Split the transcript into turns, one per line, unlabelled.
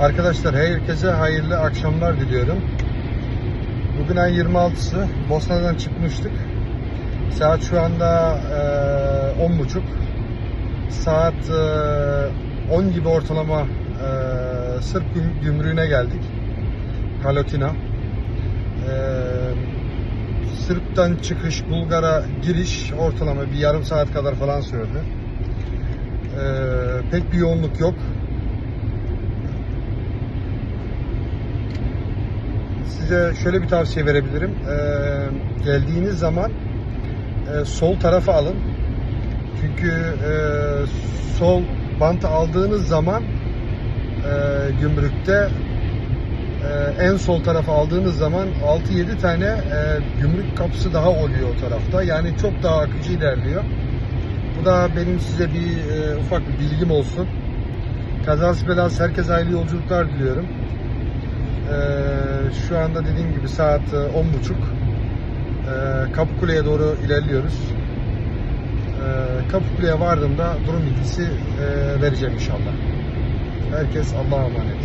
Arkadaşlar herkese hayırlı akşamlar diliyorum. Bugün ay 26'sı. Bosna'dan çıkmıştık. Saat şu anda e, 10.30. Saat e, 10 gibi ortalama e, Sırp güm- gümrüğüne geldik. Kalotina. E, Sırp'tan çıkış, Bulgar'a giriş ortalama bir yarım saat kadar falan sürdü. E, pek bir yoğunluk yok. Size şöyle bir tavsiye verebilirim. Ee, geldiğiniz zaman e, sol tarafa alın. Çünkü e, sol bantı aldığınız zaman e, gümrükte e, en sol tarafa aldığınız zaman 6-7 tane e, gümrük kapısı daha oluyor o tarafta. Yani çok daha akıcı ilerliyor. Bu da benim size bir e, ufak bir bilgim olsun. Kazası belası herkese hayırlı yolculuklar diliyorum. Ee, şu anda dediğim gibi saat e, 10.30. Ee, Kapıkule'ye doğru ilerliyoruz. Ee, Kapıkule'ye vardığımda durum bilgisi e, vereceğim inşallah. Herkes Allah'a emanet.